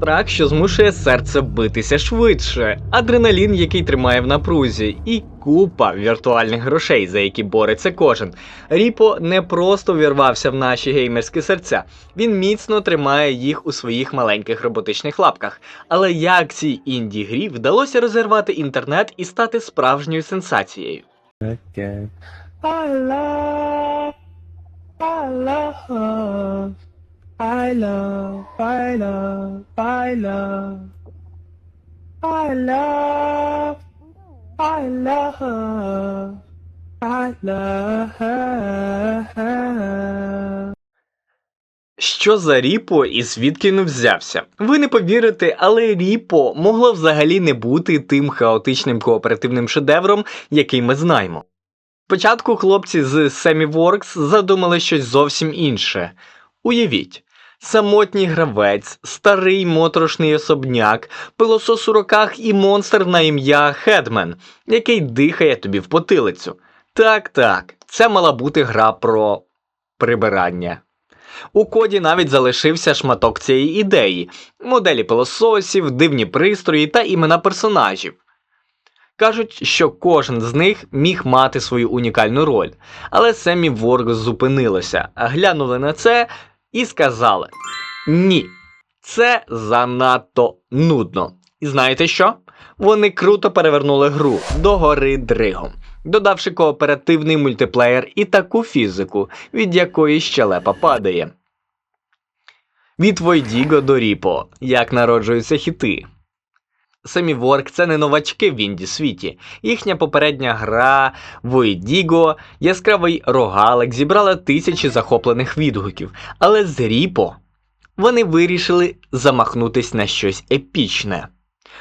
страх, що змушує серце битися швидше, адреналін, який тримає в напрузі, і купа віртуальних грошей, за які бореться кожен. Ріпо не просто вірвався в наші геймерські серця, він міцно тримає їх у своїх маленьких роботичних лапках. Але як цій інді грі вдалося розірвати інтернет і стати справжньою сенсацією? again. I love, I love, I love, I love, I love, I love, I love, I love. Що за Ріпо і звідки він взявся? Ви не повірите, але Ріпо могло взагалі не бути тим хаотичним кооперативним шедевром, який ми знаємо. Спочатку хлопці з SemiWorks задумали щось зовсім інше. Уявіть, самотній гравець, старий моторошний особняк, пилосос у руках і монстр на ім'я Хедмен, який дихає тобі в потилицю. Так, так, це мала бути гра про прибирання. У коді навіть залишився шматок цієї ідеї: моделі пилососів, дивні пристрої та імена персонажів. Кажуть, що кожен з них міг мати свою унікальну роль, але Семі Ворк зупинилося, глянули на це і сказали: Ні, це занадто нудно. І знаєте що? Вони круто перевернули гру до гори дригом, додавши кооперативний мультиплеєр і таку фізику, від якої щелепа падає. Від Войдіго до Ріпо, як народжуються хіти. Самі Ворк це не новачки в інді світі. Їхня попередня гра Войдіго, яскравий рогалик зібрала тисячі захоплених відгуків, але з Ріпо вони вирішили замахнутись на щось епічне.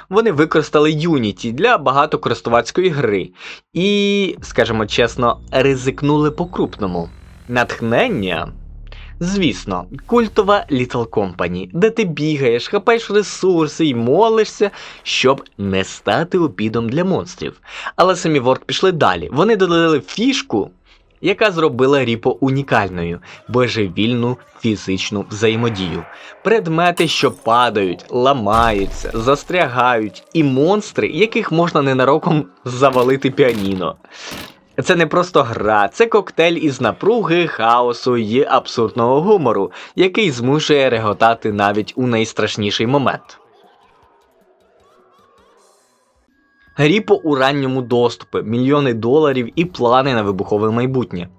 Вони використали Unity для багатокористувацької гри і, скажімо чесно, ризикнули по-крупному. Натхнення. Звісно, культова Little Company, де ти бігаєш, хапаєш ресурси і молишся, щоб не стати обідом для монстрів. Але самі Ворк пішли далі. Вони додали фішку, яка зробила Ріпо унікальною, божевільну фізичну взаємодію. Предмети, що падають, ламаються, застрягають, і монстри, яких можна ненароком завалити піаніно. Це не просто гра, це коктейль із напруги, хаосу і абсурдного гумору, який змушує реготати навіть у найстрашніший момент. Ріпо у ранньому доступі, мільйони доларів і плани на вибухове майбутнє.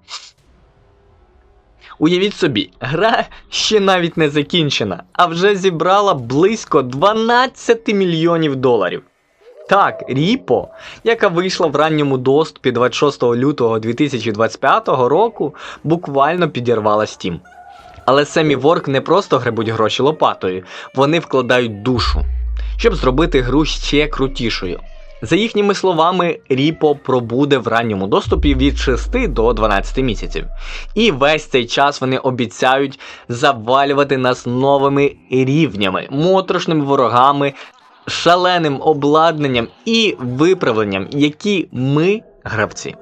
Уявіть собі, гра ще навіть не закінчена, а вже зібрала близько 12 мільйонів доларів. Так, Ріпо, яка вийшла в ранньому доступі 26 лютого 2025 року, буквально підірвала Steam. Але самі Ворк не просто гребуть гроші лопатою, вони вкладають душу, щоб зробити гру ще крутішою. За їхніми словами, Ріпо пробуде в ранньому доступі від 6 до 12 місяців. І весь цей час вони обіцяють завалювати нас новими рівнями, моторошними ворогами шаленим обладнанням і виправленням, які ми, гравці,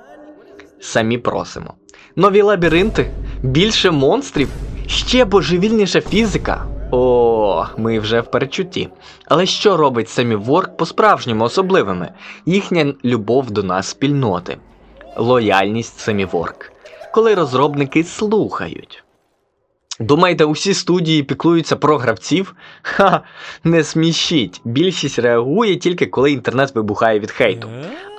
самі просимо. Нові лабіринти, більше монстрів, ще божевільніша фізика. О, ми вже в перечутті. Але що робить самі Ворк по-справжньому особливими? Їхня любов до нас спільноти, лояльність самі Ворк. Коли розробники слухають. Думаєте, усі студії піклуються про гравців? Ха, не смішіть. Більшість реагує тільки коли інтернет вибухає від хейту.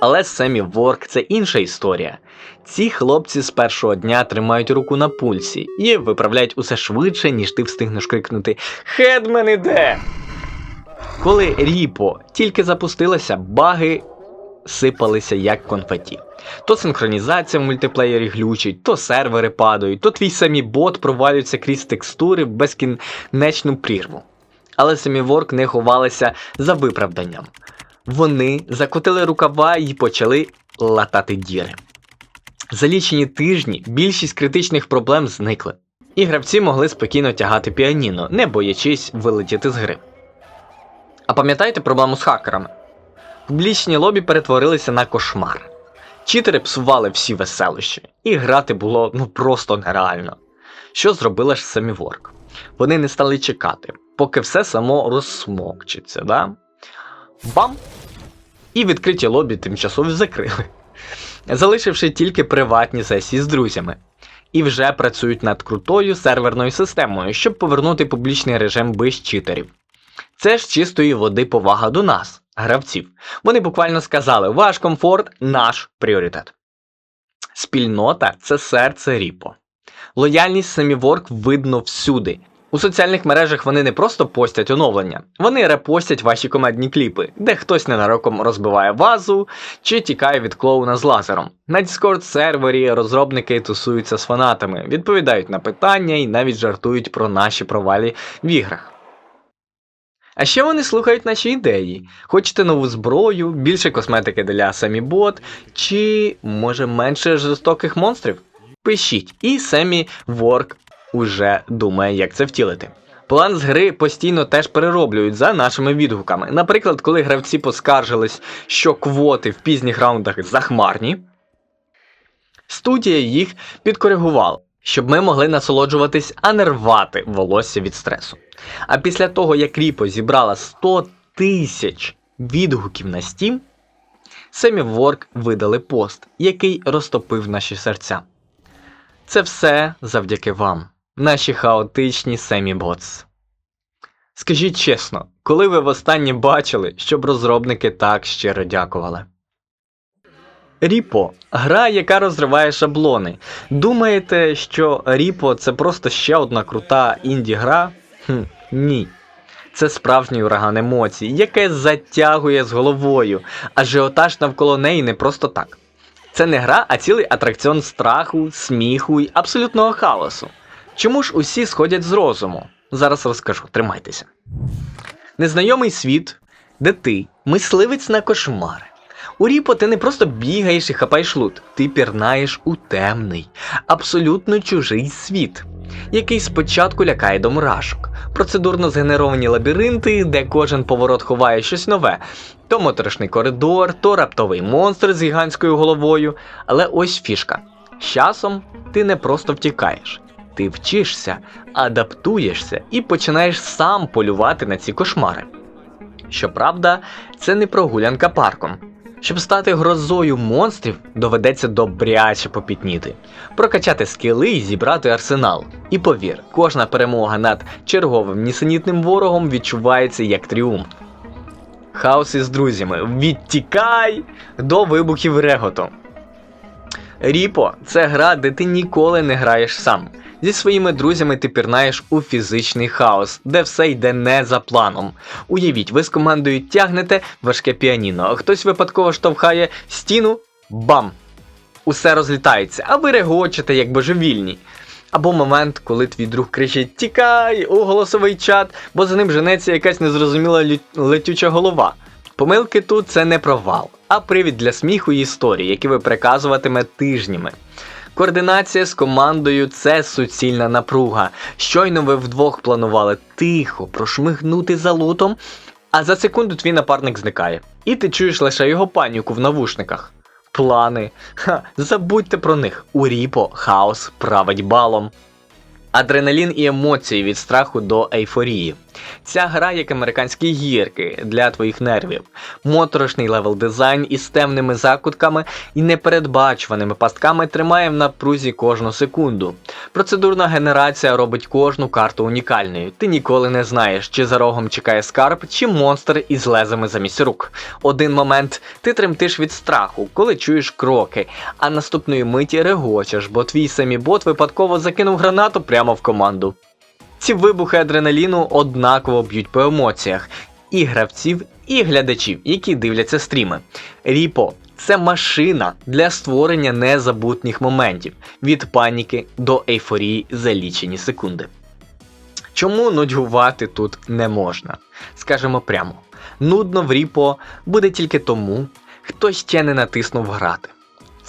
Але Семі Ворк це інша історія. Ці хлопці з першого дня тримають руку на пульсі і виправляють усе швидше, ніж ти встигнеш крикнути Хедмен іде! Коли Ріпо тільки запустилася, баги сипалися як конфеті. То синхронізація в мультиплеєрі глючить, то сервери падають, то твій самі бот провалюється крізь текстури в безкінечну прірву. Але самі Ворк не ховалися за виправданням. Вони закотили рукава і почали латати діри. За лічені тижні більшість критичних проблем зникли, і гравці могли спокійно тягати піаніно, не боячись вилетіти з гри. А пам'ятаєте проблему з хакерами? Публічні лобі перетворилися на кошмар. Читери псували всі веселощі, і грати було ну просто нереально. Що зробила ж самі Ворк? Вони не стали чекати, поки все само розсмокчиться, да? Бам! І відкриті лобі тимчасово закрили, залишивши тільки приватні сесії з друзями. І вже працюють над крутою серверною системою, щоб повернути публічний режим без читерів. Це ж чистої води повага до нас, гравців. Вони буквально сказали: ваш комфорт наш пріоритет. Спільнота це серце Ріпо. Лояльність Семіворк видно всюди. У соціальних мережах вони не просто постять оновлення, вони репостять ваші комедні кліпи, де хтось ненароком розбиває вазу чи тікає від клоуна з лазером. На Discord сервері розробники тусуються з фанатами, відповідають на питання і навіть жартують про наші провалі в іграх. А ще вони слухають наші ідеї. Хочете нову зброю, більше косметики для самі бот, чи може менше жорстоких монстрів? Пишіть, і Семі Ворк уже думає, як це втілити. План з гри постійно теж перероблюють за нашими відгуками. Наприклад, коли гравці поскаржились, що квоти в пізніх раундах захмарні, студія їх підкоригувала, щоб ми могли насолоджуватись, а не рвати волосся від стресу. А після того, як Ріпо зібрала 100 тисяч відгуків на Steam, Семі Ворк видали пост, який розтопив наші серця. Це все завдяки вам, наші хаотичні Семі Ботс. Скажіть чесно, коли ви востаннє бачили, щоб розробники так щиро дякували? Ріпо гра, яка розриває шаблони. Думаєте, що Ріпо це просто ще одна крута інді-гра? Хм, ні. Це справжній ураган емоцій, яке затягує з головою, ажіотаж навколо неї не просто так. Це не гра, а цілий атракціон страху, сміху і абсолютного хаосу. Чому ж усі сходять з розуму? Зараз розкажу, тримайтеся. Незнайомий світ, де ти, мисливець на кошмари. У Ріпо ти не просто бігаєш і хапаєш лут, ти пірнаєш у темний, абсолютно чужий світ, який спочатку лякає до мурашок. Процедурно згенеровані лабіринти, де кожен поворот ховає щось нове, то моторошний коридор, то раптовий монстр з гігантською головою. Але ось фішка. З часом ти не просто втікаєш, ти вчишся, адаптуєшся і починаєш сам полювати на ці кошмари. Щоправда, це не прогулянка парком. Щоб стати грозою монстрів, доведеться добряче попітніти, прокачати скіли і зібрати арсенал. І повір, кожна перемога над черговим нісенітним ворогом відчувається як тріумф. Хаос із друзями. Відтікай до вибухів реготу. Ріпо це гра, де ти ніколи не граєш сам. Зі своїми друзями ти пірнаєш у фізичний хаос, де все йде не за планом. Уявіть, ви з командою тягнете важке піаніно, а хтось випадково штовхає стіну, бам! Усе розлітається, а ви регочете, як божевільні. Або момент, коли твій друг кричить Тікай у голосовий чат, бо за ним женеться якась незрозуміла лю- летюча голова. Помилки тут це не провал, а привід для сміху і історії, які ви приказуватиме тижнями. Координація з командою це суцільна напруга. Щойно ви вдвох планували тихо прошмигнути за лутом, а за секунду твій напарник зникає. І ти чуєш лише його паніку в навушниках. Плани. Ха, забудьте про них. У Ріпо хаос править балом. Адреналін і емоції від страху до ейфорії. Ця гра як американські гірки для твоїх нервів, моторошний левел дизайн із темними закутками і непередбачуваними пастками тримає в напрузі кожну секунду. Процедурна генерація робить кожну карту унікальною. Ти ніколи не знаєш, чи за рогом чекає скарб, чи монстр із лезами замість рук. Один момент ти тремтиш від страху, коли чуєш кроки, а наступної миті регочеш, бо твій самі бот випадково закинув гранату прямо в команду. Ці вибухи адреналіну однаково б'ють по емоціях і гравців, і глядачів, які дивляться стріми. Ріпо це машина для створення незабутніх моментів від паніки до ейфорії за лічені секунди. Чому нудьгувати тут не можна? Скажемо прямо: нудно в Ріпо буде тільки тому, хто ще не натиснув грати.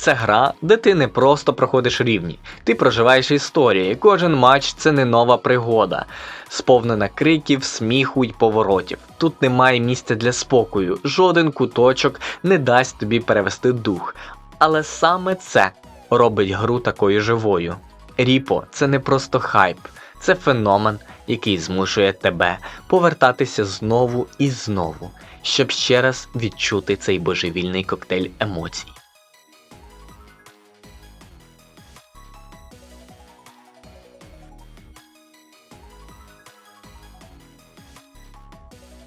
Це гра, де ти не просто проходиш рівні, ти проживаєш історії. Кожен матч це не нова пригода, сповнена криків, сміху й поворотів. Тут немає місця для спокою, жоден куточок не дасть тобі перевести дух. Але саме це робить гру такою живою. Ріпо це не просто хайп, це феномен, який змушує тебе повертатися знову і знову, щоб ще раз відчути цей божевільний коктейль емоцій.